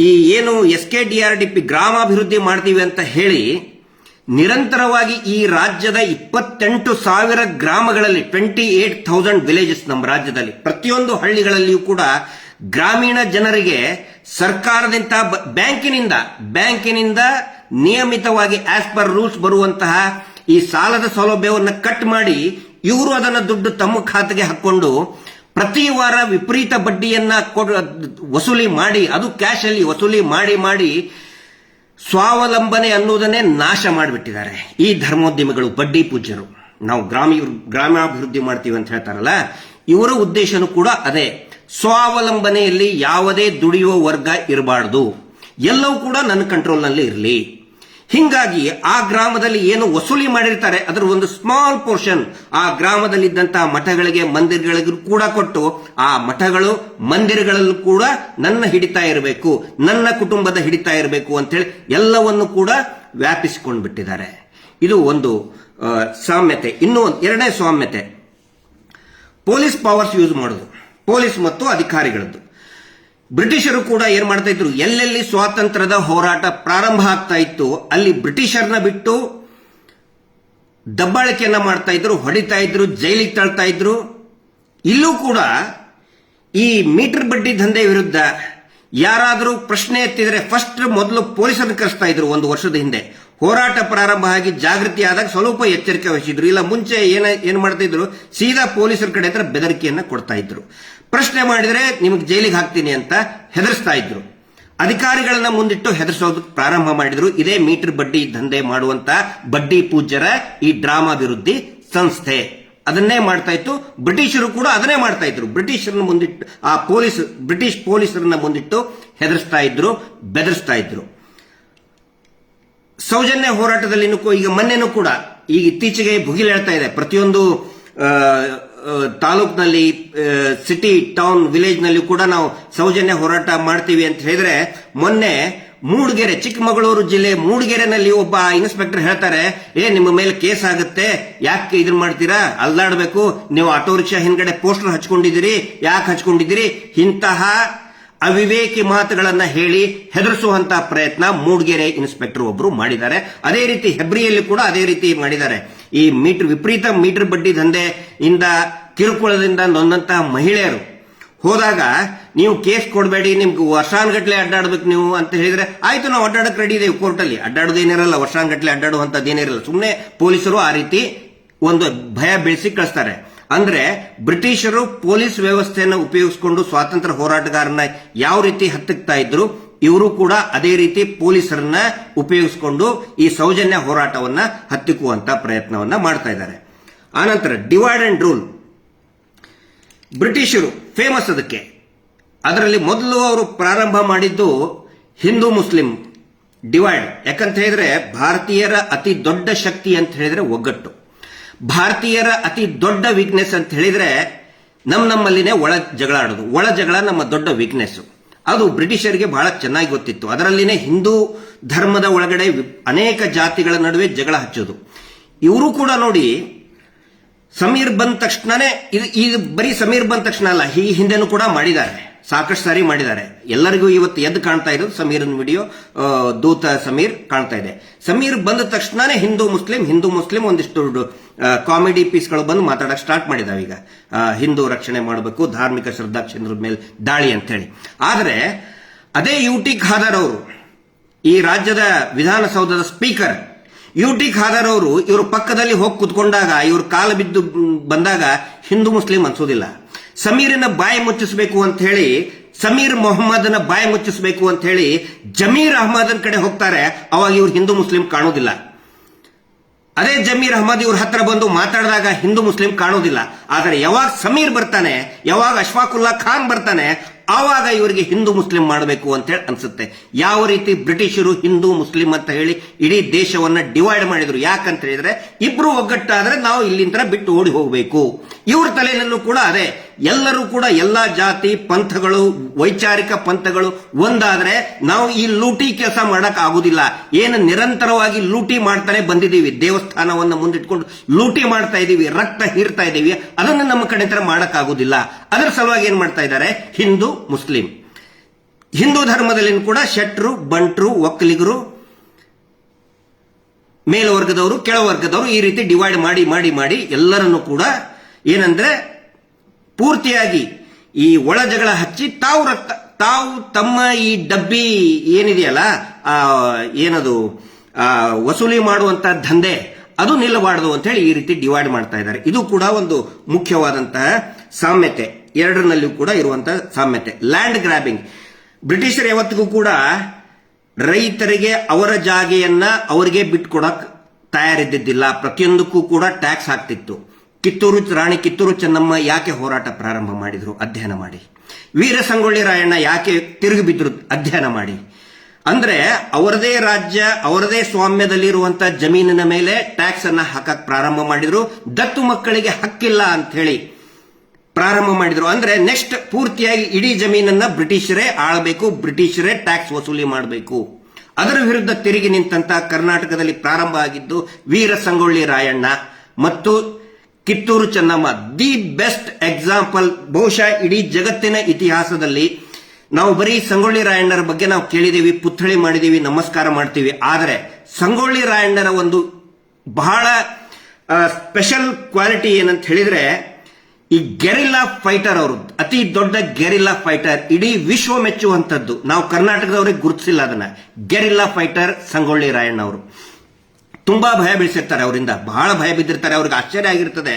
ಈ ಏನು S K D R D P ಗ್ರಾಮಾಭಿವೃದ್ಧಿ ಮಾಡ್ತೀವಿ ಅಂತ ಹೇಳಿ ನಿರಂತರವಾಗಿ ಈ ರಾಜ್ಯದ ಇಪ್ಪತ್ತೆಂಟು ಸಾವಿರ ಗ್ರಾಮಗಳಲ್ಲಿ ಟ್ವೆಂಟಿ ಏಟ್ ಥೌಸಂಡ್ ವಿಲೇಜಸ್ ನಮ್ಮ ರಾಜ್ಯದಲ್ಲಿ. ಪ್ರತಿಯೊಂದು ಹಳ್ಳಿಗಳಲ್ಲಿಯೂ ಕೂಡ ಗ್ರಾಮೀಣ ಜನರಿಗೆ ಸರ್ಕಾರದಿಂದ ಬ್ಯಾಂಕಿನಿಂದ ಬ್ಯಾಂಕಿನಿಂದ ನಿಯಮಿತವಾಗಿ ಆಸ್ ಪರ್ ರೂಲ್ಸ್ ಬರುವಂತಹ ಈ ಸಾಲದ ಸೌಲಭ್ಯವನ್ನು ಕಟ್ ಮಾಡಿ ಇವರು ಅದನ್ನು ದುಡ್ಡು ತಮ್ಮ ಖಾತೆಗೆ ಹಾಕೊಂಡು ಪ್ರತಿ ವಾರ ವಿಪರೀತ ಬಡ್ಡಿಯನ್ನ ವಸೂಲಿ ಮಾಡಿ, ಅದು ಕ್ಯಾಶ್ ಅಲ್ಲಿ ವಸೂಲಿ ಮಾಡಿ ಮಾಡಿ ಸ್ವಾವಲಂಬನೆ ಅನ್ನೋದನ್ನೇ ನಾಶ ಮಾಡಿಬಿಟ್ಟಿದ್ದಾರೆ. ಈ ಧರ್ಮೋದ್ಯಮಿಗಳು, ಬಡ್ಡಿ ಪೂಜ್ಯರು. ನಾವು ಗ್ರಾಮೀ, ಗ್ರಾಮಾಭಿವೃದ್ಧಿ ಮಾಡ್ತೀವಿ ಅಂತ ಹೇಳ್ತಾರಲ್ಲ, ಇವರ ಉದ್ದೇಶನೂ ಕೂಡ ಅದೇ. ಸ್ವಾವಲಂಬನೆಯಲ್ಲಿ ಯಾವುದೇ ದುಡಿಯುವ ವರ್ಗ ಇರಬಾರ್ದು. ಎಲ್ಲವೂ ಕೂಡ ನನ್ನ ಕಂಟ್ರೋಲ್ನಲ್ಲಿ ಇರಲಿ. ಹಿಂಗಾಗಿ ಆ ಗ್ರಾಮದಲ್ಲಿ ಏನು ವಸೂಲಿ ಮಾಡಿರ್ತಾರೆ, ಅದರ ಒಂದು ಸ್ಮಾಲ್ ಪೋರ್ಷನ್ ಆ ಗ್ರಾಮದಲ್ಲಿದ್ದಂತಹ ಮಠಗಳಿಗೆ, ಮಂದಿರಗಳಿಗೂ ಕೂಡ ಕೊಟ್ಟು, ಆ ಮಠಗಳು ಮಂದಿರಗಳಲ್ಲೂ ಕೂಡ ನನ್ನ ಹಿಡಿತಾ ಇರಬೇಕು, ನನ್ನ ಕುಟುಂಬದ ಹಿಡಿತಾ ಇರಬೇಕು ಅಂತೇಳಿ ಎಲ್ಲವನ್ನು ಕೂಡ ವ್ಯಾಪಿಸಿಕೊಂಡು ಬಿಟ್ಟಿದ್ದಾರೆ ಇದು ಒಂದು ಸಾಮ್ಯತೆ. ಇನ್ನೂ ಎರಡನೇ ಸಾಮ್ಯತೆ. ಪೊಲೀಸ್ ಪವರ್ಸ್ ಯೂಸ್ ಮಾಡೋದು ಪೊಲೀಸ್ ಮತ್ತು ಅಧಿಕಾರಿಗಳದ್ದು. ಬ್ರಿಟಿಷರು ಕೂಡ ಏನ್ ಮಾಡ್ತಾ ಇದ್ರು? ಎಲ್ಲೆಲ್ಲಿ ಸ್ವಾತಂತ್ರ್ಯದ ಹೋರಾಟ ಪ್ರಾರಂಭ ಆಗ್ತಾ ಇತ್ತು, ಅಲ್ಲಿ ಬ್ರಿಟಿಷರ್ನ ಬಿಟ್ಟು ದಬ್ಬಾಳಿಕೆಯನ್ನ ಮಾಡ್ತಾ ಇದ್ರು, ಹೊಡಿತಾ ಇದ್ರು, ಜೈಲಿಗೆ ತಳ್ತಾ ಇದ್ರು. ಇಲ್ಲೂ ಕೂಡ ಈ ಮೀಟರ್ ಬಡ್ಡಿ ದಂಧೆ ವಿರುದ್ಧ ಯಾರಾದರೂ ಪ್ರಶ್ನೆ ಎತ್ತಿದ್ರೆ ಫಸ್ಟ್ ಮೊದಲು ಪೊಲೀಸರನ್ನು ಕರೆಸ್ತಾ ಇದ್ರು ಒಂದು ವರ್ಷದ ಹಿಂದೆ. ಹೋರಾಟ ಪ್ರಾರಂಭ ಆಗಿ ಜಾಗೃತಿ ಆದಾಗ ಸ್ವಲ್ಪ ಎಚ್ಚರಿಕೆ ವಹಿಸಿದ್ರು. ಇಲ್ಲ, ಮುಂಚೆ ಏನ ಏನ್ ಮಾಡ್ತಾ ಇದ್ರು? ಸೀದಾ ಪೊಲೀಸರ ಕಡೆ ಹತ್ರ ಬೆದರಿಕೆಯನ್ನ ಕೊಡ್ತಾ ಇದ್ರು. ಪ್ರಶ್ನೆ ಮಾಡಿದರೆ ನಿಮಗೆ ಜೈಲಿಗೆ ಹಾಕ್ತೀನಿ ಅಂತ ಹೆದರ್ಸ್ತಾ ಇದ್ರು. ಅಧಿಕಾರಿಗಳನ್ನ ಮುಂದಿಟ್ಟು ಹೆದರ್ಸೋದಕ್ಕೆ ಪ್ರಾರಂಭ ಮಾಡಿದ್ರು. ಇದೇ ಮೀಟರ್ ಬಡ್ಡಿ ದಂಧೆ ಮಾಡುವಂತ ಬಡ್ಡಿ ಪೂಜ್ಯರ ಈ ಡ್ರಾಮಾ ವಿರುದ್ಧಿ ಸಂಸ್ಥೆ. ಅದನ್ನೇ ಮಾಡ್ತಾ ಇತ್ತು. ಬ್ರಿಟಿಷರು ಕೂಡ ಅದನ್ನೇ ಮಾಡ್ತಾ ಇದ್ರು. ಬ್ರಿಟಿಷರನ್ನ ಮುಂದಿಟ್ಟು, ಆ ಪೊಲೀಸ್, ಬ್ರಿಟಿಷ್ ಪೊಲೀಸರನ್ನ ಮುಂದಿಟ್ಟು ಹೆದರ್ಸ್ತಾ ಇದ್ರು, ಬೆದರಿಸ್ತಾ ಇದ್ರು. ಸೌಜನ್ಯ ಹೋರಾಟದಲ್ಲಿ ಈಗ ಮೊನ್ನೆನೂ ಕೂಡ ಈಗ ಇತ್ತೀಚೆಗೆ ಭುಗಿಲೇಳ್ತಾ ಇದೆ. ಪ್ರತಿಯೊಂದು ತಾಲೂಕ್ನಲ್ಲಿ ಸಿಟಿ ಟೌನ್ ವಿಲೇಜ್ನಲ್ಲಿ ಕೂಡ ನಾವು ಸೌಜನ್ಯ ಹೋರಾಟ ಮಾಡ್ತೀವಿ ಅಂತ ಹೇಳಿದ್ರೆ, ಮೊನ್ನೆ ಮೂಡಿಗೆರೆ, ಚಿಕ್ಕಮಗಳೂರು ಜಿಲ್ಲೆ ಮೂಡಿಗೆರೆನಲ್ಲಿ ಒಬ್ಬ ಇನ್ಸ್ಪೆಕ್ಟರ್ ಹೇಳ್ತಾರೆ, ಏ, ನಿಮ್ಮ ಮೇಲೆ ಕೇಸ್ ಆಗುತ್ತೆ, ಯಾಕೆ ಇದನ್ನ ಮಾಡ್ತೀರಾ? ಅಲ್ಲಾಡಬೇಕು ನೀವು ಆಟೋ ರಿಕ್ಷಾ ಹಿಂದ್ಗಡೆ ಪೋಸ್ಟರ್ ಹಚ್ಕೊಂಡಿದ್ದೀರಿ, ಯಾಕೆ ಹಚ್ಕೊಂಡಿದ್ದೀರಿ? ಇಂತಹ ಅವಿವೇಕಿ ಮಾತುಗಳನ್ನ ಹೇಳಿ ಹೆದರಿಸುವಂತಹ ಪ್ರಯತ್ನ ಮೂಡಿಗೆರೆ ಇನ್ಸ್ಪೆಕ್ಟರ್ ಒಬ್ರು ಮಾಡಿದ್ದಾರೆ. ಅದೇ ರೀತಿ ಹೆಬ್ರಿಯಲ್ಲಿ ಕೂಡ ಅದೇ ರೀತಿ ಮಾಡಿದ್ದಾರೆ. ಈ ಮೀಟರ್ ವಿಪರೀತ ಮೀಟರ್ ಬಡ್ಡಿ ದಂಧೆ ಇಂದ ಕಿರುಕುಳದಿಂದ ನೊಂದಂತಹ ಮಹಿಳೆಯರು. ಹೋದಾಗ ನೀವು ಕೇಸ್ ಕೊಡಬೇಡಿ, ನಿಮ್ಗೆ ವರ್ಷಾನ್ಗಟ್ಲೆ ಅಡ್ಡಾಡ್ಬೇಕು ನೀವು ಅಂತ ಹೇಳಿದ್ರೆ, ಆಯ್ತು ನಾವು ಅಡ್ಡಾಡಕ್ ರೆಡಿ ಇದೀವಿ ಕೋರ್ಟಲ್ಲಿ. ಅಡ್ಡಾಡೋದೇನಿರಲ್ಲ ವರ್ಷಾನ್ಗಟ್ಲೆ ಅಡ್ಡಾಡುವಂತದ್ದೇನಿರಲ್ಲ ಸುಮ್ಮನೆ ಪೊಲೀಸರು ಆ ರೀತಿ ಒಂದು ಭಯ ಬೆಳೆಸಿ ಕಳಿಸ್ತಾರೆ. ಅಂದ್ರೆ ಬ್ರಿಟಿಷರು ಪೊಲೀಸ್ ವ್ಯವಸ್ಥೆಯನ್ನು ಉಪಯೋಗಿಸಿಕೊಂಡು ಸ್ವಾತಂತ್ರ್ಯ ಹೋರಾಟಗಾರನ ಯಾವ ರೀತಿ ಹತ್ತಿಕ್ತಾ ಇದ್ರು, ಇವರು ಕೂಡ ಅದೇ ರೀತಿ ಪೊಲೀಸರನ್ನ ಉಪಯೋಗಿಸಿಕೊಂಡು ಈ ಸೌಜನ್ಯ ಹೋರಾಟವನ್ನ ಹತ್ತಿಕ್ಕುವಂತ ಪ್ರಯತ್ನವನ್ನ ಮಾಡ್ತಾ ಇದ್ದಾರೆ. ಆನಂತರ ಡಿವೈಡ್ ಅಂಡ್ ರೂಲ್. ಬ್ರಿಟಿಷರು ಫೇಮಸ್ ಅದಕ್ಕೆ. ಅದರಲ್ಲಿ ಮೊದಲು ಅವರು ಪ್ರಾರಂಭ ಮಾಡಿದ್ದು ಹಿಂದೂ ಮುಸ್ಲಿಂ ಡಿವೈಡ್. ಯಾಕಂತ ಹೇಳಿದ್ರೆ ಭಾರತೀಯರ ಅತಿ ದೊಡ್ಡ ಶಕ್ತಿ ಅಂತ ಹೇಳಿದ್ರೆ ಒಗ್ಗಟ್ಟು. ಭಾರತೀಯರ ಅತಿ ದೊಡ್ಡ ವೀಕ್ನೆಸ್ ಅಂತ ಹೇಳಿದ್ರೆ ನಮ್ ನಮ್ಮಲ್ಲಿನೇ ಒಳ ಜಗಳ ಆಡೋದು. ಒಳ ಜಗಳ ನಮ್ಮ ದೊಡ್ಡ ವೀಕ್ನೆಸ್ ಅದು ಬ್ರಿಟಿಷರಿಗೆ ಬಹಳ ಚೆನ್ನಾಗಿ ಗೊತ್ತಿತ್ತು. ಅದರಲ್ಲಿನೇ ಹಿಂದೂ ಧರ್ಮದ ಒಳಗಡೆ ಅನೇಕ ಜಾತಿಗಳ ನಡುವೆ ಜಗಳ ಹಚ್ಚೋದು. ಇವರು ಕೂಡ ನೋಡಿ, ಸಮೀರ್ ಬಂದ ತಕ್ಷಣನೇ, ಇದು ಇದು ಬರೀ ಸಮೀರ್ ಬಂದ ತಕ್ಷಣ ಅಲ್ಲ ಈ ಹಿಂದೆನೂ ಕೂಡ ಮಾಡಿದ್ದಾರೆ. ಸಾಕಷ್ಟು ಸಾರಿ ಮಾಡಿದ್ದಾರೆ. ಎಲ್ಲರಿಗೂ ಇವತ್ತು ಎದ್ದು ಕಾಣ್ತಾ ಇರೋದು ಸಮೀರನ್ ವಿಡಿಯೋ. ದೂತ ಸಮೀರ್ ಕಾಣ್ತಾ ಇದೆ. ಸಮೀರ್ ಬಂದ ತಕ್ಷಣನೇ ಹಿಂದೂ ಮುಸ್ಲಿಂ ಹಿಂದೂ ಮುಸ್ಲಿಂ ಒಂದಿಷ್ಟು ಕಾಮಿಡಿ ಪೀಸ್ಗಳು ಬಂದು ಮಾತಾಡಕ್ಕೆ ಸ್ಟಾರ್ಟ್ ಮಾಡಿದಾವೆ ಈಗ. ಹಿಂದೂ ರಕ್ಷಣೆ ಮಾಡಬೇಕು, ಧಾರ್ಮಿಕ ಶ್ರದ್ಧಾ ಕೇಂದ್ರದ ಮೇಲೆ ದಾಳಿ ಅಂತ ಹೇಳಿ ಆದ್ರೆ, ಅದೇ ಯು ಟಿ ಖಾದರ್ ಅವರು, ಈ ರಾಜ್ಯದ ವಿಧಾನಸೌಧದ ಸ್ಪೀಕರ್ ಯು ಟಿ ಖಾದರ್ ಅವರು ಇವರು ಪಕ್ಕದಲ್ಲಿ ಹೋಗಿ ಕುತ್ಕೊಂಡಾಗ, ಇವ್ರ ಕಾಲ ಬಿದ್ದು ಬಂದಾಗ ಹಿಂದೂ ಮುಸ್ಲಿಂ ಅನ್ಸೋದಿಲ್ಲ. ಸಮೀರನ ಬಾಯಿ ಮುಚ್ಚಿಸಬೇಕು ಅಂತ ಹೇಳಿ, ಸಮೀರ್ ಮೊಹಮ್ಮದನ ಬಾಯಿ ಮುಚ್ಚಿಸಬೇಕು ಅಂತ ಹೇಳಿ ಜಮೀರ್ ಅಹಮದನ್ ಕಡೆ ಹೋಗ್ತಾರೆ. ಅವಾಗ ಇವ್ರು ಹಿಂದೂ ಮುಸ್ಲಿಂ ಕಾಣೋದಿಲ್ಲ. ಅದೇ ಜಮೀರ್ ಅಹಮದ್ ಇವ್ರ ಹತ್ರ ಬಂದು ಮಾತಾಡಿದಾಗ ಹಿಂದೂ ಮುಸ್ಲಿಂ ಕಾಣೋದಿಲ್ಲ. ಆದರೆ ಯಾವಾಗ ಸಮೀರ್ ಬರ್ತಾನೆ, ಯಾವಾಗ ಅಶ್ಫಾಕುಲ್ಲಾ ಖಾನ್ ಬರ್ತಾನೆ, ಆವಾಗ ಇವರಿಗೆ ಹಿಂದೂ ಮುಸ್ಲಿಂ ಮಾಡಬೇಕು ಅಂತ ಹೇಳಿ ಅನ್ಸುತ್ತೆ. ಯಾವ ರೀತಿ ಬ್ರಿಟಿಷರು ಹಿಂದೂ ಮುಸ್ಲಿಂ ಅಂತ ಹೇಳಿ ಇಡೀ ದೇಶವನ್ನ ಡಿವೈಡ್ ಮಾಡಿದ್ರು. ಯಾಕಂತ ಹೇಳಿದ್ರೆ, ಇಬ್ರು ಒಗ್ಗಟ್ಟಾದ್ರೆ ನಾವು ಇಲ್ಲಿಂದ ಬಿಟ್ಟು ಓಡಿ ಹೋಗಬೇಕು. ಇವ್ರ ತಲೆಯಲ್ಲೂ ಕೂಡ ಅದೇ ಎಲ್ಲರೂ ಕೂಡ ಎಲ್ಲ ಜಾತಿ, ಪಂಥಗಳು, ವೈಚಾರಿಕ ಪಂಥಗಳು ಒಂದಾದ್ರೆ ನಾವು ಈ ಲೂಟಿ ಕೆಲಸ ಮಾಡಕ್ ಆಗುದಿಲ್ಲ ಏನು ನಿರಂತರವಾಗಿ ಲೂಟಿ ಮಾಡ್ತಾನೆ ಬಂದಿದ್ದೀವಿ. ದೇವಸ್ಥಾನವನ್ನು ಮುಂದಿಟ್ಕೊಂಡು ಲೂಟಿ ಮಾಡ್ತಾ ಇದ್ದೀವಿ, ರಕ್ತ ಹೀರ್ತಾ ಇದ್ದೀವಿ. ಅದನ್ನು ನಮ್ಮ ಕಡೆ ತರ ಮಾಡಕ್ ಆಗುದಿಲ್ಲ ಅದರ ಸಲುವಾಗಿ ಏನ್ ಮಾಡ್ತಾ ಇದ್ದಾರೆ? ಹಿಂದೂ, ಮುಸ್ಲಿಂ. ಹಿಂದೂ ಧರ್ಮದಲ್ಲಿ ಕೂಡ ಶೆಟ್ರು, ಬಂಟ್ರು, ಒಕ್ಕಲಿಗರು, ಮೇಲ್ವರ್ಗದವರು, ಕೆಳವರ್ಗದವರು ಈ ರೀತಿ ಡಿವೈಡ್ ಮಾಡಿ ಮಾಡಿ ಮಾಡಿ ಎಲ್ಲರನ್ನು ಕೂಡ ಏನಂದ್ರೆ ಪೂರ್ತಿಯಾಗಿ ಈ ಒಳ ಜಗಳ ಹಚ್ಚಿ ತಾವು ರಕ್ತ ತಾವು ತಮ್ಮ ಈ ಡಬ್ಬಿ ಏನಿದೆಯಲ್ಲ ಆ, ಏನದು ವಸೂಲಿ ಮಾಡುವಂತ ದಂಧೆ ಅದು ನಿಲ್ಲಬಾರದು ಅಂತ ಹೇಳಿ ಈ ರೀತಿ ಡಿವೈಡ್ ಮಾಡ್ತಾ ಇದ್ದಾರೆ. ಇದು ಕೂಡ ಒಂದು ಮುಖ್ಯವಾದಂತಹ ಸಾಮ್ಯತೆ ಎರಡರಲ್ಲಿಯೂ ಕೂಡ ಇರುವಂತಹ ಸಾಮ್ಯತೆ. ಲ್ಯಾಂಡ್ ಗ್ರಾಬಿಂಗ್ ಬ್ರಿಟಿಷರು ಯಾವತ್ತಿಗೂ ಕೂಡ ರೈತರಿಗೆ ಅವರ ಜಾಗೆಯನ್ನ ಅವರಿಗೆ ಬಿಟ್ಕೊಡಕ್ ತಯಾರಿದ್ದಿದ್ದಿಲ್ಲ. ಪ್ರತಿಯೊಂದಕ್ಕೂ ಕೂಡ ಟ್ಯಾಕ್ಸ್ ಹಾಕ್ತಿತ್ತು ಕಿತ್ತೂರು ರಾಣಿ ಕಿತ್ತೂರು ಚೆನ್ನಮ್ಮ ಯಾಕೆ ಹೋರಾಟ ಪ್ರಾರಂಭ ಮಾಡಿದ್ರು? ಅಧ್ಯಯನ ಮಾಡಿ. ವೀರ ಸಂಗೊಳ್ಳಿ ರಾಯಣ್ಣ ಯಾಕೆ ತಿರುಗಿ ಬಿದ್ದರು ಅಧ್ಯಯನ ಮಾಡಿ. ಅಂದ್ರೆ ಅವರದೇ ರಾಜ್ಯ, ಅವರದೇ ಸ್ವಾಮ್ಯದಲ್ಲಿರುವಂತಹ ಜಮೀನಿನ ಮೇಲೆ ಟ್ಯಾಕ್ಸ್ ಅನ್ನ ಹಾಕಕ್ ಪ್ರಾರಂಭ ಮಾಡಿದ್ರು. ದತ್ತು ಮಕ್ಕಳಿಗೆ ಹಕ್ಕಿಲ್ಲ ಅಂತ ಹೇಳಿ ಪ್ರಾರಂಭ ಮಾಡಿದ್ರು. ಅಂದ್ರೆ ನೆಕ್ಸ್ಟ್ ಪೂರ್ತಿಯಾಗಿ ಇಡೀ ಜಮೀನನ್ನ ಬ್ರಿಟಿಷರೇ ಆಳಬೇಕು, ಬ್ರಿಟಿಷರೇ ಟ್ಯಾಕ್ಸ್ ವಸೂಲಿ ಮಾಡಬೇಕು. ಅದರ ವಿರುದ್ಧ ತಿರುಗಿ ನಿಂತಹ ಕರ್ನಾಟಕದಲ್ಲಿ ಪ್ರಾರಂಭ ಆಗಿದ್ದು ವೀರ ಸಂಗೊಳ್ಳಿ ರಾಯಣ್ಣ ಮತ್ತು Kittur Chennamma the best example ಬಹುಶಃ ಇಡೀ ಜಗತ್ತಿನ ಇತಿಹಾಸದಲ್ಲಿ. ನಾವು ಬರೀ ಸಂಗೊಳ್ಳಿ ರಾಯಣ್ಣರ ಬಗ್ಗೆ ನಾವು ಕೇಳಿದೀವಿ, ಪುತ್ಥಳಿ ಮಾಡಿದೀವಿ, ನಮಸ್ಕಾರ ಮಾಡ್ತೀವಿ. ಆದರೆ ಸಂಗೊಳ್ಳಿ ರಾಯಣ್ಣರ ಒಂದು ಬಹಳ ಸ್ಪೆಷಲ್ ಕ್ವಾಲಿಟಿ ಏನಂತ ಹೇಳಿದ್ರೆ, ಈ ಗೆರಿಲ್ಲಾ ಫೈಟರ್ ಅವರು, ಅತಿ ದೊಡ್ಡ ಗೆರಿಲ್ಲಾ ಫೈಟರ್ ಇಡೀ ವಿಶ್ವ ಮೆಚ್ಚುವಂಥದ್ದು. ನಾವು ಕರ್ನಾಟಕದವ್ರಿಗೆ ಗುರುತಿಸಿಲ್ಲ ಅದನ್ನ. ಗೆರಿಲ್ಲಾ ಫೈಟರ್ ಸಂಗೊಳ್ಳಿ ರಾಯಣ್ಣ ಅವರು ತುಂಬಾ ಭಯ ಬೀಳಿಸಿರ್ತಾರೆ ಅವರಿಂದ. ಬಹಳ ಭಯ ಬಿದ್ದಿರ್ತಾರೆ, ಅವ್ರಿಗೆ ಆಶ್ಚರ್ಯ ಆಗಿರ್ತದೆ.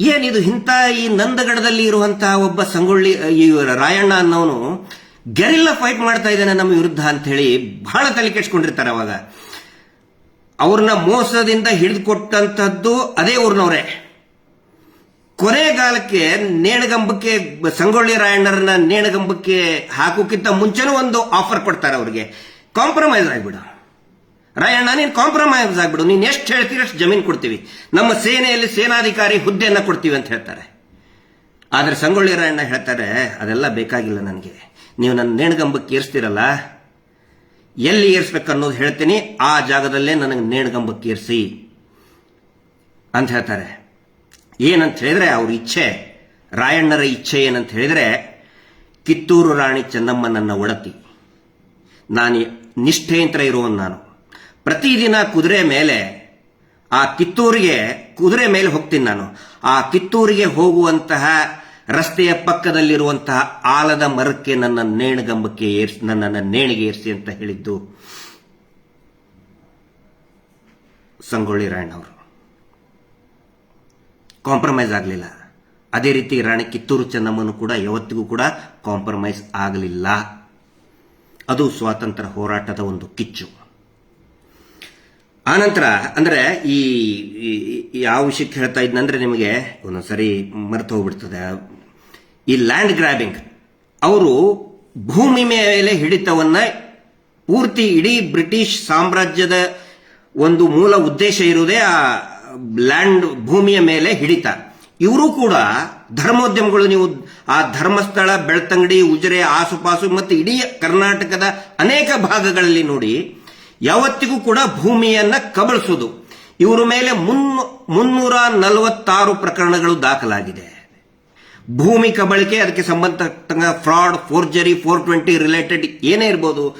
ಏನಿದು ಇಂಥ ಈ ನಂದಗಡದಲ್ಲಿ ಇರುವಂತಹ ಒಬ್ಬ ಸಂಗೊಳ್ಳಿ, ಈ ರಾಯಣ್ಣ ಅನ್ನೋನು ಗೆರಿಲ್ಲ ಫೈಟ್ ಮಾಡ್ತಾ ಇದ್ದಾನೆ ನಮ್ಮ ವಿರುದ್ಧ ಅಂತ ಹೇಳಿ ಬಹಳ ತಲೆ ಕೆಡ್ಸ್ಕೊಂಡಿರ್ತಾರೆ ಅವಾಗ. ಅವ್ರನ್ನ ಮೋಸದಿಂದ ಹಿಡಿದುಕೊಟ್ಟಂತದ್ದು ಅದೇ ಊರ್ನವ್ರೆ. ಕೊನೆಗಾಲಕ್ಕೆ ನೇಣಗಂಬಕ್ಕೆ, ಸಂಗೊಳ್ಳಿ ರಾಯಣ್ಣರನ್ನ ನೇಣಗಂಬಕ್ಕೆ ಹಾಕೋಕ್ಕಿಂತ ಮುಂಚೆನೂ ಒಂದು ಆಫರ್ ಕೊಡ್ತಾರೆ ಅವ್ರಿಗೆ. ಕಾಂಪ್ರಮೈಸ್ ಆಗ್ಬಿಡು. ರಾಯಣ್ಣ ನೀನು ಕಾಂಪ್ರಮೈಸ್ ಆಗ್ಬಿಡು. ನೀನು ಎಷ್ಟು ಹೇಳ್ತೀರಿ ಅಷ್ಟು ಜಮೀನು ಕೊಡ್ತೀವಿ. ನಮ್ಮ ಸೇನೆಯಲ್ಲಿ ಸೇನಾಧಿಕಾರಿ ಹುದ್ದೆಯನ್ನು ಕೊಡ್ತೀವಿ ಅಂತ ಹೇಳ್ತಾರೆ. ಆದರೆ ಸಂಗೊಳ್ಳಿ ರಾಯಣ್ಣ ಹೇಳ್ತಾರೆ, ಅದೆಲ್ಲ ಬೇಕಾಗಿಲ್ಲ ನನಗೆ. ನೀವು ನನ್ನ ನೇಣಗಂಬಕ್ಕೆ ಏರಿಸ್ತೀರಲ್ಲ ಎಲ್ಲಿ ಏರಿಸ್ಬೇಕು ಅನ್ನೋದು ಹೇಳ್ತೀನಿ. ಆ ಜಾಗದಲ್ಲೇ ನನಗೆ ನೇಣಗಂಬಕ್ಕೆ ಏರಿಸಿ ಅಂತ ಹೇಳ್ತಾರೆ. ಏನಂತ ಹೇಳಿದ್ರೆ ಅವ್ರ ಇಚ್ಛೆ, ರಾಯಣ್ಣರ ಇಚ್ಛೆ ಏನಂತ ಹೇಳಿದ್ರೆ, ಕಿತ್ತೂರು ರಾಣಿ ಚೆನ್ನಮ್ಮ ನನ್ನ ಒಡತಿ. ನಾನು ನಿಷ್ಠೆಯಂತ್ರ ಇರುವನು ನಾನು. ಪ್ರತಿದಿನ ಕುದುರೆ ಮೇಲೆ ಆ ಕಿತ್ತೂರಿಗೆ ಕುದುರೆ ಮೇಲೆ ಹೋಗ್ತೀನಿ ನಾನು. ಆ ಕಿತ್ತೂರಿಗೆ ಹೋಗುವಂತಹ ರಸ್ತೆಯ ಪಕ್ಕದಲ್ಲಿರುವಂತಹ ಆಲದ ಮರಕ್ಕೆ ನನ್ನ ನೇಣಗಂಬಕ್ಕೆ ಏರಿಸಿ, ನನ್ನನ್ನು ನೇಣಿಗೆ ಏರಿಸಿ ಅಂತ ಹೇಳಿದ್ದು ಸಂಗೊಳ್ಳಿ ರಾಯಣ್ಣವರು. ಕಾಂಪ್ರಮೈಸ್ ಆಗಲಿಲ್ಲ. ಅದೇ ರೀತಿ ರಾಣಿ ಕಿತ್ತೂರು ಚೆನ್ನಮ್ಮನು ಕೂಡ ಯಾವತ್ತಿಗೂ ಕೂಡ ಕಾಂಪ್ರಮೈಸ್ ಆಗಲಿಲ್ಲ. ಅದು ಸ್ವಾತಂತ್ರ್ಯ ಹೋರಾಟದ ಒಂದು ಕಿಚ್ಚು. ಆನಂತರ, ಅಂದ್ರೆ ಈ ಯಾವ ವಿಷಯಕ್ಕೆ ಹೇಳ್ತಾ ಇದ್ನಂದ್ರೆ ನಿಮಗೆ ಒಂದೊಂದ್ಸರಿ ಮರೆತು ಹೋಗ್ಬಿಡ್ತದೆ. ಈ ಲ್ಯಾಂಡ್ ಗ್ರಾಬಿಂಗ್ ಅವರು ಭೂಮಿ ಮೇಲೆ ಹಿಡಿತವನ್ನ ಪೂರ್ತಿ ಇಡೀ ಬ್ರಿಟಿಷ್ ಸಾಮ್ರಾಜ್ಯದ ಒಂದು ಮೂಲ ಉದ್ದೇಶ ಇರುವುದೇ ಆ ಲ್ಯಾಂಡ್ ಭೂಮಿಯ ಮೇಲೆ ಹಿಡಿತ. ಇವರು ಕೂಡ ಧರ್ಮೋದ್ಯಮಗಳು ನೀವು ಆ ಧರ್ಮಸ್ಥಳ, ಬೆಳ್ತಂಗಡಿ, ಉಜಿರೆ, ಆಸುಪಾಸು ಮತ್ತು ಇಡೀ ಕರ್ನಾಟಕದ ಅನೇಕ ಭಾಗಗಳಲ್ಲಿ ನೋಡಿ ಯಾವತ್ತಿಗೂ ಕೂಡ ಭೂಮಿಯನ್ನ ಕಬಳಿಸುವುದು. ಇವರ ಮೇಲೆ ಮುನ್ನೂ ಮುನ್ನೂರ ನಲವತ್ತಾರು ಪ್ರಕರಣಗಳು ದಾಖಲಾಗಿದೆ. ಭೂಮಿ ಕಬಳಿಕೆ, ಅದಕ್ಕೆ ಸಂಬಂಧಪಟ್ಟ fraud, forgery four twenty related ಏನೇ ಇರ್ಬೋದು,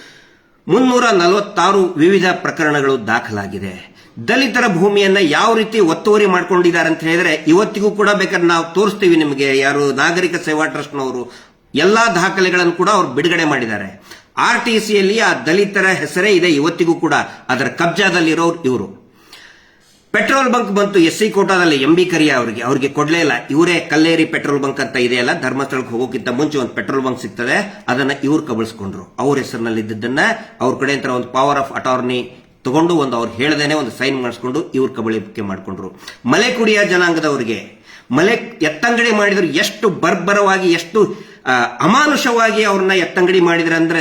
ಮುನ್ನೂರ ನಲವತ್ತಾರು ವಿವಿಧ ಪ್ರಕರಣಗಳು ದಾಖಲಾಗಿದೆ. ದಲಿತರ ಭೂಮಿಯನ್ನ ಯಾವ ರೀತಿ ಒತ್ತುವರಿ ಮಾಡ್ಕೊಂಡಿದ್ದಾರೆ ಅಂತ ಹೇಳಿದ್ರೆ, ಇವತ್ತಿಗೂ ಕೂಡ ಬೇಕಾದ್ರೆ ನಾವು ತೋರಿಸ್ತೀವಿ ನಿಮಗೆ ಯಾರು ನಾಗರಿಕ ಸೇವಾ ಟ್ರಸ್ಟ್ನವರು. ಎಲ್ಲಾ ದಾಖಲೆಗಳನ್ನು ಕೂಡ ಅವರು ಬಿಡುಗಡೆ ಮಾಡಿದ್ದಾರೆ. ಆರ್ ಟಿ ಸಿಯಲ್ಲಿ ಆ ದಲಿತರ ಹೆಸರೇ ಇದೆ ಇವತ್ತಿಗೂ ಕೂಡ. ಅದರ ಕಬ್ಜಾದಲ್ಲಿರೋರು ಇವರು. ಪೆಟ್ರೋಲ್ ಬಂಕ್ ಬಂತು ಎಸ್ ಸಿ ಕೋಟಾದಲ್ಲಿ ಎಂ ಬಿ ಕರಿಯ ಅವರಿಗೆ. ಅವ್ರಿಗೆ ಕೊಡಲೇ ಇಲ್ಲ. ಇವರೇ ಕಲ್ಲೇರಿ ಪೆಟ್ರೋಲ್ ಬಂಕ್ ಅಂತ ಇದೆಯಲ್ಲ ಧರ್ಮಸ್ಥಳಕ್ಕೆ ಹೋಗೋಕ್ಕಿಂತ ಮುಂಚೆ ಒಂದು ಪೆಟ್ರೋಲ್ ಬಂಕ್ ಸಿಗ್ತದೆ. ಅದನ್ನ ಇವ್ರು ಕಬಳಿಸ್ಕೊಂಡ್ರು. ಅವ್ರ ಹೆಸರಿನಲ್ಲಿ ಇದ್ದದನ್ನ ಅವ್ರ ಕಡೆ ಅಂತ ಒಂದು ಪವರ್ ಆಫ್ ಅಟಾರ್ನಿ ತಗೊಂಡು ಒಂದು ಅವ್ರು ಹೇಳ್ದೇನೆ ಒಂದು ಸೈನ್ ಮಾಡಿಸ್ಕೊಂಡು ಇವ್ರು ಕಬಳಿಕೆ ಮಾಡಿಕೊಂಡ್ರು. ಮಲೆ ಕುಡಿಯ ಜನಾಂಗದವರಿಗೆ, ಮಲೆ ಎತ್ತಂಗಡಿ ಮಾಡಿದ್ರು ಎಷ್ಟು ಬರ್ಬರವಾಗಿ, ಎಷ್ಟು ಅಮಾನುಷವಾಗಿ ಅವ್ರನ್ನ ಎತ್ತಂಗಡಿ ಮಾಡಿದ್ರೆ ಅಂದ್ರೆ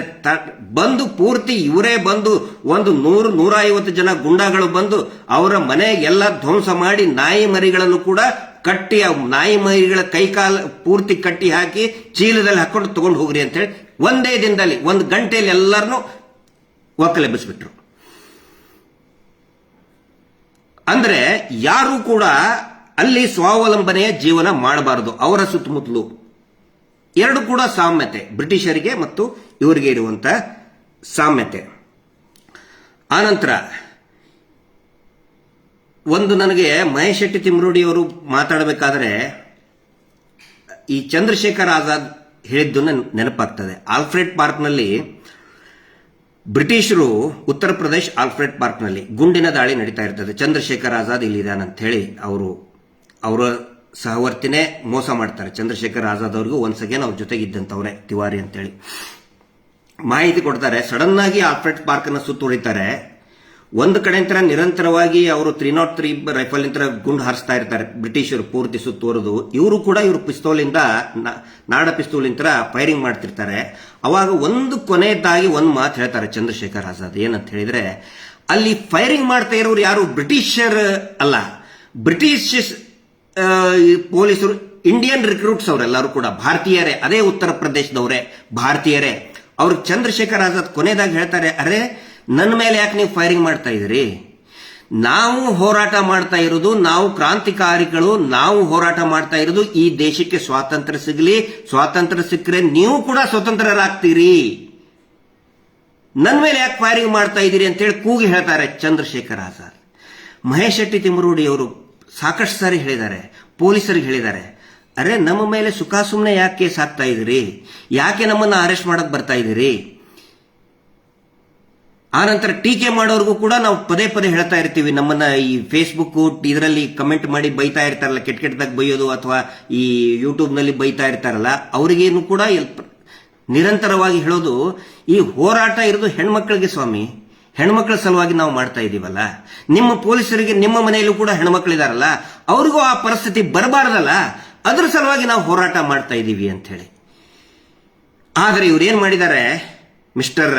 ಬಂದು ಪೂರ್ತಿ ಇವರೇ ಬಂದು ಒಂದು ನೂರು ನೂರ ಐವತ್ತು ಜನ ಗುಂಡಾಗಳು ಬಂದು ಅವರ ಮನೆ ಎಲ್ಲ ಧ್ವಂಸ ಮಾಡಿ ನಾಯಿ ಮರಿಗಳನ್ನು ಕೂಡ ಕಟ್ಟಿ, ಆ ನಾಯಿ ಮರಿಗಳ ಕೈಕಾಲ ಪೂರ್ತಿ ಕಟ್ಟಿ ಹಾಕಿ ಚೀಲದಲ್ಲಿ ಹಾಕೊಂಡು ತಗೊಂಡು ಹೋಗ್ರಿ ಅಂತ ಹೇಳಿ ಒಂದೇ ದಿನದಲ್ಲಿ, ಒಂದು ಗಂಟೆಯಲ್ಲಿ ಎಲ್ಲರನ್ನೂ ಒಕ್ಕಲೆಬ್ಬಿಸ್ಬಿಟ್ರು ಅಂದ್ರೆ ಯಾರು ಕೂಡ ಅಲ್ಲಿ ಸ್ವಾವಲಂಬನೆಯ ಜೀವನ ಮಾಡಬಾರದು, ಅವರ ಸುತ್ತಮುತ್ತಲು. ಎರಡು ಕೂಡ ಸಾಮ್ಯತೆ, ಬ್ರಿಟಿಷರಿಗೆ ಮತ್ತು ಇವರಿಗೆ ಇರುವಂತ ಸಾಮ್ಯತೆ. ಆನಂತರ, ಒಂದು ನನಗೆ ಮಹೇಶ್ ಶೆಟ್ಟಿ ತಿಮ್ರೋಡಿ ಅವರು ಮಾತಾಡಬೇಕಾದ್ರೆ, ಈ ಚಂದ್ರಶೇಖರ್ ಆಜಾದ್ ಹೇಳಿದ್ದು ನನ್- ನೆನಪಾಗ್ತದೆ. ಆಲ್ಫ್ರೆಡ್ ಪಾರ್ಕ್ನಲ್ಲಿ ಬ್ರಿಟಿಷರು ಉತ್ತರ ಪ್ರದೇಶ ಆಲ್ಫ್ರೆಡ್ ಪಾರ್ಕ್ನಲ್ಲಿ ಗುಂಡಿನ ದಾಳಿ ನಡೀತಾ ಇರ್ತದೆ. ಚಂದ್ರಶೇಖರ್ ಆಜಾದ್ ಇಲ್ಲಿದ್ದಾನಂತ ಹೇಳಿ ಅವರು, ಅವರ ಸಹವರ್ತಿನೇ ಮೋಸ ಮಾಡ್ತಾರೆ. ಚಂದ್ರಶೇಖರ್ ಆಜಾದ್ ಅವ್ರಿಗೂ ಒನ್ಸ್ ಅಗೇನ್ ಅವ್ರ ಜೊತೆಗಿದ್ದಂಥವ್ರೆ ತಿವಾರಿ ಅಂತೇಳಿ. ಮಾಹಿತಿ ಕೊಡ್ತಾರೆ ಸಡನ್ ಆಗಿ ಆಲ್ಫ್ರೆಡ್ ಪಾರ್ಕ್ ಅನ್ನ ಸುತ್ತುವರಿತಾರೆ ಒಂದು ಕಡೆಯಿಂದ ನಿರಂತರವಾಗಿ ಅವರು ತ್ರೀ ನಾಟ್ ತ್ರೀ ರೈಫಲ್ ಗುಂಡು ಹಾರಿಸ್ತಾ ಇರ್ತಾರೆ. ಬ್ರಿಟಿಷರು ಪೂರ್ತಿ ಸುತ್ತುವರೆದು ಇವರು ಕೂಡ ಇವರು ಪಿಸ್ತೂಲಿಂದ ನಾಡ ಪಿಸ್ತೂಲಿಂದ ಫೈರಿಂಗ್ ಮಾಡ್ತಿರ್ತಾರೆ. ಅವಾಗ ಒಂದು ಕೊನೆಯದಾಗಿ ಒಂದು ಮಾತು ಹೇಳ್ತಾರೆ ಚಂದ್ರಶೇಖರ್ ಆಜಾದ್. ಏನಂತ ಹೇಳಿದ್ರೆ, ಅಲ್ಲಿ ಫೈರಿಂಗ್ ಮಾಡ್ತಾ ಇರೋರು ಯಾರು ಬ್ರಿಟಿಷರ್ ಅಲ್ಲ. ಬ್ರಿಟಿಷ್ ಪೊಲೀಸರು ಇಂಡಿಯನ್ ರಿಕ್ರೂಟ್ಸ್ ಅವರೆಲ್ಲರೂ ಕೂಡ, ಭಾರತೀಯರೇ, ಅದೇ ಉತ್ತರ ಪ್ರದೇಶದವರೇ, ಭಾರತೀಯರೇ. ಅವ್ರಿಗೆ ಚಂದ್ರಶೇಖರ್ ಆಜಾದ್ ಕೊನೆಯದಾಗಿ ಹೇಳ್ತಾರೆ, ಅರೆ ನನ್ನ ಮೇಲೆ ಯಾಕೆ ನೀವು ಫೈರಿಂಗ್ ಮಾಡ್ತಾ ಇದ್ದೀರಿ? ನಾವು ಹೋರಾಟ ಮಾಡ್ತಾ ಇರೋದು, ನಾವು ಕ್ರಾಂತಿಕಾರಿಗಳು, ನಾವು ಹೋರಾಟ ಮಾಡ್ತಾ ಇರೋದು, ಈ ದೇಶಕ್ಕೆ ಸ್ವಾತಂತ್ರ್ಯ ಸಿಗಲಿ, ಸ್ವಾತಂತ್ರ್ಯ ಸಿಕ್ಕರೆ ನೀವು ಕೂಡ ಸ್ವತಂತ್ರರಾಗ್ತೀರಿ. ನನ್ನ ಮೇಲೆ ಯಾಕೆ ಫೈರಿಂಗ್ ಮಾಡ್ತಾ ಇದ್ದೀರಿ? ಅಂತೇಳಿ ಕೂಗಿ ಹೇಳ್ತಾರೆ ಚಂದ್ರಶೇಖರ್ ಆಜಾದ್. ಮಹೇಶ್ ಶೆಟ್ಟಿ ತಿಮ್ಮರೂಡಿ ಅವರು ಸಾಕಷ್ಟು ಸಾರಿ ಹೇಳಿದ್ದಾರೆ. ಪೊಲೀಸರಿಗೆ ಹೇಳಿದ್ದಾರೆ. ಅರೆ, ನಮ್ಮ ಮೇಲೆ ಸುಖಾಸುಮ್ನೆ ಯಾಕೆ ಕೇಸ್ ಹಾಕ್ತಾ ಇದ್ದೀರಿ? ಯಾಕೆ ನಮ್ಮನ್ನ ಅರೆಸ್ಟ್ ಮಾಡಕ್ ಬರ್ತಾ ಇದ್ದೀರಿ? ಆನಂತರ ಟೀಕೆ ಮಾಡೋರ್ಗೂ ಕೂಡ ನಾವು ಪದೇ ಪದೇ ಹೇಳ್ತಾ ಇರ್ತೀವಿ. ನಮ್ಮನ್ನ ಈ ಫೇಸ್ಬುಕ್ ಇದರಲ್ಲಿ ಕಮೆಂಟ್ ಮಾಡಿ ಬೈತಾ ಇರ್ತಾರಲ್ಲ, ಕೆಟ್ಟ ಕೆಟ್ಟದಾಗ ಬೈಯೋದು ಅಥವಾ ಈ ಯೂಟ್ಯೂಬ್ನಲ್ಲಿ ಬೈತಾ ಇರ್ತಾರಲ್ಲ, ಅವರಿಗೇನು ಕೂಡ ನಿರಂತರವಾಗಿ ಹೇಳೋದು ಈ ಹೋರಾಟ ಇರೋದು ಹೆಣ್ಮಕ್ಳಿಗೆ ಸ್ವಾಮಿ. ಹೆಣ್ಮಕ್ಳ ಸಲುವಾಗಿ ನಾವು ಮಾಡ್ತಾ ಇದೀವಲ್ಲ? ನಿಮ್ಮ ಪೊಲೀಸರಿಗೆ ನಿಮ್ಮ ಮನೆಯಲ್ಲೂ ಕೂಡ ಹೆಣ್ಮಕ್ಳಿದಾರಲ್ಲ? ಅವ್ರಿಗೂ ಆ ಪರಿಸ್ಥಿತಿ ಬರಬಾರ್ದಲ್ಲ? ಅದ್ರ ಸಲುವಾಗಿ ನಾವು ಹೋರಾಟ ಮಾಡ್ತಾ ಇದ್ದೀವಿ ಅಂತ ಹೇಳಿ ಆದರೆ ಇವ್ರು ಏನು ಮಾಡಿದ್ದಾರೆ? ಮಿಸ್ಟರ್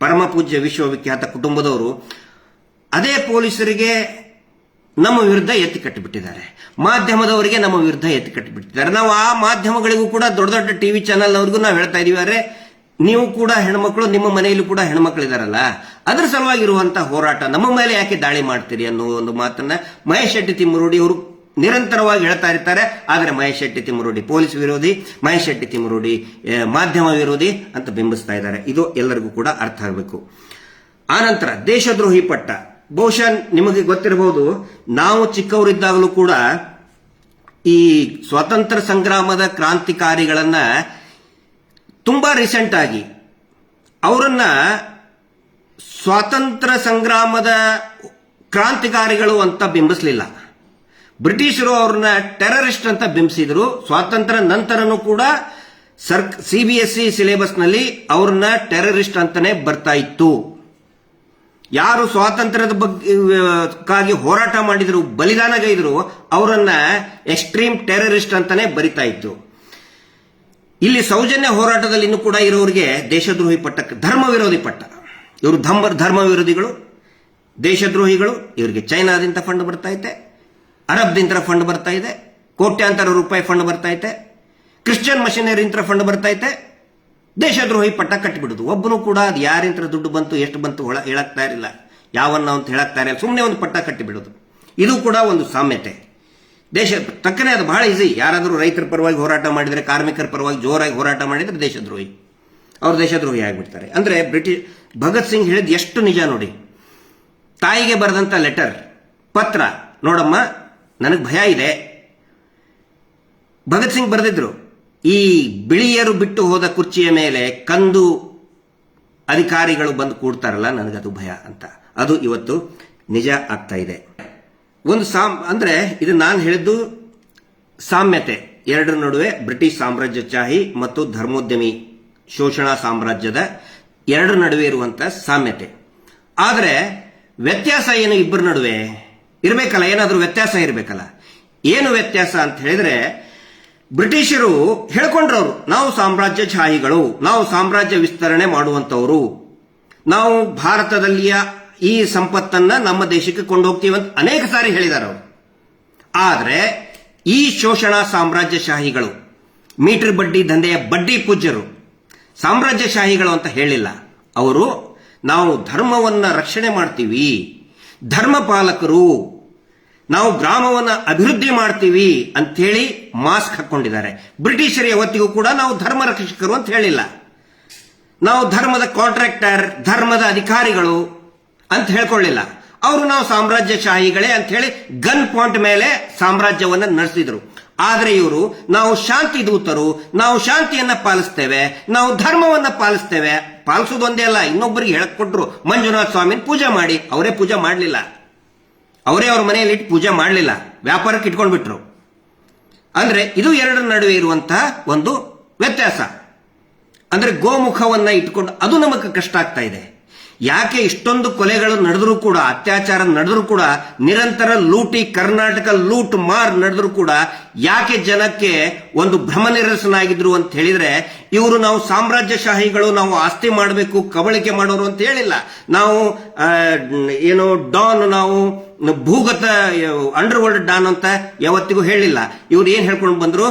ಪರಮ ಪೂಜ್ಯ ವಿಶ್ವವಿಖ್ಯಾತ ಕುಟುಂಬದವರು ಅದೇ ಪೊಲೀಸರಿಗೆ ನಮ್ಮ ವಿರುದ್ಧ ಎತ್ತಿ ಕಟ್ಟಿಬಿಟ್ಟಿದ್ದಾರೆ. ಮಾಧ್ಯಮದವರಿಗೆ ನಮ್ಮ ವಿರುದ್ಧ ಎತ್ತಿ ಕಟ್ಟಿಬಿಟ್ಟಿದ್ದಾರೆ. ನಾವು ಆ ಮಾಧ್ಯಮಗಳಿಗೂ ಕೂಡ ದೊಡ್ಡ ದೊಡ್ಡ ಟಿವಿ ಚಾನೆಲ್ ಅವ್ರಿಗೂ ನಾವು ಹೇಳ್ತಾ ಇದೀವಿ ನೀವು ಕೂಡ ಹೆಣ್ಮಕ್ಳು, ನಿಮ್ಮ ಮನೆಯಲ್ಲೂ ಕೂಡ ಹೆಣ್ಮಕ್ಳಿದಾರಲ್ಲ? ಅದ್ರ ಸಲುವಾಗಿರುವಂತಹ ಹೋರಾಟ, ನಮ್ಮ ಮೇಲೆ ಯಾಕೆ ದಾಳಿ ಮಾಡ್ತೀರಿ ಅನ್ನೋ ಒಂದು ಮಾತನ್ನ ಮಹೇಶ್ ಶೆಟ್ಟಿ ತಿಮ್ಮರೂಡಿ ಅವರು ನಿರಂತರವಾಗಿ ಹೇಳ್ತಾ ಇರ್ತಾರೆ. ಆದರೆ ಮಹೇಶ್ ಶೆಟ್ಟಿ ತಿಮ್ಮರೂಡಿ ಪೊಲೀಸ್ ವಿರೋಧಿ, ಮಹೇಶ್ ಶೆಟ್ಟಿ ತಿಮ್ಮರೂಡಿ ಮಾಧ್ಯಮ ವಿರೋಧಿ ಅಂತ ಬಿಂಬಿಸ್ತಾ ಇದ್ದಾರೆ. ಇದು ಎಲ್ಲರಿಗೂ ಕೂಡ ಅರ್ಥ ಆಗಬೇಕು. ಆನಂತರ, ದೇಶದ್ರೋಹಿ ಪಟ್ಟ. ಬಹುಶಃ ನಿಮಗೆ ಗೊತ್ತಿರಬಹುದು, ನಾವು ಚಿಕ್ಕವರಿದ್ದಾಗಲೂ ಕೂಡ ಈ ಸ್ವಾತಂತ್ರ್ಯ ಸಂಗ್ರಾಮದ ಕ್ರಾಂತಿಕಾರಿಗಳನ್ನ ತುಂಬಾ ರೀಸೆಂಟ್ ಆಗಿ ಅವರನ್ನ ಸ್ವಾತಂತ್ರ್ಯ ಸಂಗ್ರಾಮದ ಕ್ರಾಂತಿಕಾರಿಗಳು ಅಂತ ಬಿಂಬಿಸಲಿಲ್ಲ. ಬ್ರಿಟಿಷರು ಅವ್ರನ್ನ ಟೆರರಿಸ್ಟ್ ಅಂತ ಬಿಂಬಿಸಿದ್ರು. ಸ್ವಾತಂತ್ರ್ಯ ನಂತರನೂ ಕೂಡ ಸರ್ ಸಿಬಿಎಸ್ಇ ಸಿಲೆಬಸ್ನಲ್ಲಿ ಅವ್ರನ್ನ ಟೆರರಿಸ್ಟ್ ಅಂತಾನೆ ಬರ್ತಾ ಇತ್ತು. ಯಾರು ಸ್ವಾತಂತ್ರ್ಯದ ಬಗ್ಗೆ ಹೋರಾಟ ಮಾಡಿದ್ರು, ಬಲಿದಾನಗೈದ್ರು, ಅವರನ್ನ ಎಕ್ಸ್ಟ್ರೀಮ್ ಟೆರರಿಸ್ಟ್ ಅಂತಾನೆ ಬರಿತಾ ಇತ್ತು ಇಲ್ಲಿ ಸೌಜನ್ಯ ಹೋರಾಟದಲ್ಲಿ ಇನ್ನು ಕೂಡ ಇರೋರಿಗೆ ದೇಶದ್ರೋಹಿ ಪಟ್ಟ ಧರ್ಮ ವಿರೋಧಿ ಪಟ್ಟ. ಇವರು ಧರ್ಮ ಧರ್ಮ ವಿರೋಧಿಗಳು ದೇಶದ್ರೋಹಿಗಳು, ಇವರಿಗೆ ಚೈನಾದಿಂದ ಫಂಡ್ ಬರ್ತಾ ಐತೆ ಅರಬ್ದಿಂದ ಫಂಡ್ ಬರ್ತಾ ಇದೆ, ಕೋಟ್ಯಾಂತರ ರೂಪಾಯಿ ಫಂಡ್ ಬರ್ತಾ ಇದೆ ಕ್ರಿಶ್ಚಿಯನ್ ಮಷಿನರಿಯಿಂದ ಫಂಡ್ ಬರ್ತಾ ಇದೆ, ದೇಶದ್ರೋಹಿ ಪಟ್ಟ ಕಟ್ಟಿಬಿಡುದು ಒಬ್ಬನು ಕೂಡ ಅದು ಯಾರಿಂತ್ರ ದುಡ್ಡು ಬಂತು, ಎಷ್ಟು ಬಂತು ಹೊಳ ಹೇಳಕ್ತಾ ಇರಲಿಲ್ಲ ಯಾವನ್ನ ಅಂತ ಹೇಳಕ್ತಾ ಇರಲಿಲ್ಲ ಸುಮ್ಮನೆ ಒಂದು ಪಟ್ಟ ಕಟ್ಟಿಬಿಡುದು. ಇದು ಕೂಡ ಒಂದು ಸಾಮ್ಯತೆ. ದೇಶ ತಕ್ಕನೇ ಅದು ಬಹಳ ಈಸಿ ಯಾರಾದರೂ ರೈತರ ಪರವಾಗಿ ಹೋರಾಟ ಮಾಡಿದರೆ, ಕಾರ್ಮಿಕರ ಪರವಾಗಿ ಜೋರಾಗಿ ಹೋರಾಟ ಮಾಡಿದರೆ ದೇಶದ್ರೋಹಿ. ಅವರು ದೇಶದ್ರೋಹಿ ಆಗಿಬಿಡ್ತಾರೆ. ಅಂದರೆ ಬ್ರಿಟಿಷ್ ಭಗತ್ ಸಿಂಗ್ ಹೇಳಿದ್ದು ಎಷ್ಟು ನಿಜ ನೋಡಿ. ತಾಯಿಗೆ ಬರೆದಂಥ ಲೆಟರ್, ಪತ್ರ, ನೋಡಮ್ಮ, ನನಗೆ ಭಯ ಇದೆ. ಭಗತ್ ಸಿಂಗ್ ಬರೆದಿದ್ರು, ಈ ಬಿಳಿಯರು ಬಿಟ್ಟು ಹೋದ ಕುರ್ಚಿಯ ಮೇಲೆ ಕಂದು ಅಧಿಕಾರಿಗಳು ಬಂದು ಕೂಡ್ತಾರಲ್ಲ, ನನಗದು ಭಯ ಅಂತ. ಅದು ಇವತ್ತು ನಿಜ ಆಗ್ತಾ ಇದೆ. ಒಂದು ಸಾಮ್, ಅಂದ್ರೆ ಇದು ನಾನು ಹೇಳಿದ್ದು ಸಾಮ್ಯತೆ. ಎರಡರ ನಡುವೆ ಬ್ರಿಟಿಷ್ ಸಾಮ್ರಾಜ್ಯಶಾಹಿ ಮತ್ತು ಧರ್ಮೋದ್ಯಮಿ ಶೋಷಣಾ ಸಾಮ್ರಾಜ್ಯದ ಎರಡರ ನಡುವೆ ಇರುವಂತ ಸಾಮ್ಯತೆ. ಆದರೆ ವ್ಯತ್ಯಾಸ ಏನು ಇಬ್ಬರ ನಡುವೆ? ಇರಬೇಕಲ್ಲ, ಏನಾದರೂ ವ್ಯತ್ಯಾಸ ಇರಬೇಕಲ್ಲ. ಏನು ವ್ಯತ್ಯಾಸ ಅಂತ ಹೇಳಿದ್ರೆ ಬ್ರಿಟಿಷರು ಹೇಳ್ಕೊಂಡ್ರವ್ರು, ನಾವು ಸಾಮ್ರಾಜ್ಯಶಾಹಿಗಳು ನಾವು ಸಾಮ್ರಾಜ್ಯ ವಿಸ್ತರಣೆ ಮಾಡುವಂತವರು ನಾವು ಭಾರತದಲ್ಲಿಯ ಈ ಸಂಪತ್ತನ್ನ ನಮ್ಮ ದೇಶಕ್ಕೆ ಕೊಂಡೋಗ್ತೀವಿ ಅಂತ ಅನೇಕ ಸಾರಿ ಹೇಳಿದ್ದಾರೆ ಅವರು. ಆದರೆ ಈ ಶೋಷಣಾ ಸಾಮ್ರಾಜ್ಯಶಾಹಿಗಳು, ಮೀಟರ್ ಬಡ್ಡಿ ದಂಧೆಯ ಬಡ್ಡಿ ಪೂಜ್ಯರು, ಸಾಮ್ರಾಜ್ಯಶಾಹಿಗಳು ಅಂತ ಹೇಳಿಲ್ಲ. ಅವರು ನಾವು ಧರ್ಮವನ್ನ ರಕ್ಷಣೆ ಮಾಡ್ತೀವಿ, ಧರ್ಮ ಪಾಲಕರು, ನಾವು ಗ್ರಾಮವನ್ನ ಅಭಿವೃದ್ಧಿ ಮಾಡ್ತೀವಿ ಅಂತ ಹೇಳಿ ಮಾಸ್ಕ್ ಹಾಕೊಂಡಿದ್ದಾರೆ. ಬ್ರಿಟಿಷರ ಯಾವತ್ತಿಗೂ ಕೂಡ ನಾವು ಧರ್ಮ ರಕ್ಷಕರು ಅಂತ ಹೇಳಿಲ್ಲ. ನಾವು ಧರ್ಮದ ಕಾಂಟ್ರಾಕ್ಟರ್ ಧರ್ಮದ ಅಧಿಕಾರಿಗಳು ಅಂತ ಹೇಳ್ಕೊಳ್ಳಿಲ್ಲ. ಅವರು ನಾವು ಸಾಮ್ರಾಜ್ಯಶಾಹಿಗಳೇ ಅಂತ ಹೇಳಿ ಗನ್ ಪಾಯಿಂಟ್ ಮೇಲೆ ಸಾಮ್ರಾಜ್ಯವನ್ನು ನಡೆಸಿದ್ರು. ಆದರೆ ಇವರು, ನಾವು ಶಾಂತಿ ದೂತರು, ನಾವು ಶಾಂತಿಯನ್ನ ಪಾಲಿಸ್ತೇವೆ, ನಾವು ಧರ್ಮವನ್ನ ಪಾಲಿಸ್ತೇವೆ, ಪಾಲಿಸೋದು ಒಂದೇ ಅಲ್ಲ, ಇನ್ನೊಬ್ಬರಿಗೆ ಹೇಳಕ್ ಕೊಟ್ರು, ಮಂಜುನಾಥ ಸ್ವಾಮಿನ ಪೂಜೆ ಮಾಡಿ, ಅವರೇ ಪೂಜೆ ಮಾಡಲಿಲ್ಲ. ಅವರೇ ಅವ್ರ ಮನೆಯಲ್ಲಿ ಇಟ್ಟು ಪೂಜೆ ಮಾಡಲಿಲ್ಲ, ವ್ಯಾಪಾರಕ್ಕೆ ಇಟ್ಕೊಂಡ್ಬಿಟ್ರು. ಅಂದ್ರೆ ಇದು ಎರಡರ ನಡುವೆ ಇರುವಂತಹ ಒಂದು ವ್ಯತ್ಯಾಸ. ಅಂದ್ರೆ ಗೋಮುಖವನ್ನ ಇಟ್ಕೊಂಡು, ಅದು ನಮಗೆ ಕಷ್ಟ ಆಗ್ತಾ ಇದೆ. ಯಾಕೆ ಇಷ್ಟೊಂದು ಕೊಲೆಗಳು ನಡೆದರೂ ಕೂಡ, ಅತ್ಯಾಚಾರ ನಡೆದರೂ ಕೂಡ, ನಿರಂತರ ಲೂಟಿ, ಕರ್ನಾಟಕ ಲೂಟ್, ಮಾರ್ ನಡೆದರೂ ಕೂಡ ಯಾಕೆ ಜನಕ್ಕೆ ಒಂದು ಭ್ರಮ ನಿರಸನಾಗಿದ್ರು ಅಂತ ಹೇಳಿದ್ರೆ, ಇವರು ನಾವು ಸಾಮ್ರಾಜ್ಯಶಾಹಿಗಳು, ನಾವು ಆಸ್ತಿ ಮಾಡಬೇಕು, ಕಬಳಿಕೆ ಮಾಡೋರು ಅಂತ ಹೇಳಿಲ್ಲ. ನಾವು ಏನು, ಡಾನ್, ನಾವು ಭೂಗತ ಅಂಡರ್ ವರ್ಲ್ಡ್ ಡಾನ್ ಅಂತ ಯಾವತ್ತಿಗೂ ಹೇಳಿಲ್ಲ. ಇವ್ರು ಏನ್ ಹೇಳ್ಕೊಂಡು ಬಂದ್ರು,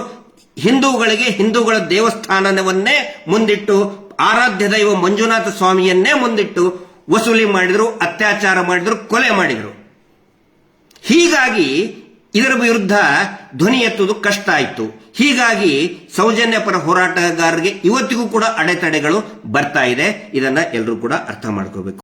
ಹಿಂದೂಗಳಿಗೆ ಹಿಂದೂಗಳ ದೇವಸ್ಥಾನವನ್ನೇ ಮುಂದಿಟ್ಟು ಆರಾಧ್ಯ ದೈವ ಮಂಜುನಾಥ ಸ್ವಾಮಿಯನ್ನೇ ಮುಂದಿಟ್ಟು ವಸೂಲಿ ಮಾಡಿದ್ರು, ಅತ್ಯಾಚಾರ ಮಾಡಿದ್ರು, ಕೊಲೆ ಮಾಡಿದ್ರು. ಹೀಗಾಗಿ ಇದರ ವಿರುದ್ಧ ಧ್ವನಿ ಎತ್ತುವುದು ಕಷ್ಟ ಆಯಿತು. ಹೀಗಾಗಿ ಸೌಜನ್ಯ ಪರ ಹೋರಾಟಗಾರರಿಗೆ ಇವತ್ತಿಗೂ ಕೂಡ ಅಡೆತಡೆಗಳು ಬರ್ತಾ ಇದೆ. ಇದನ್ನ ಎಲ್ಲರೂ ಕೂಡ ಅರ್ಥ ಮಾಡ್ಕೋಬೇಕು.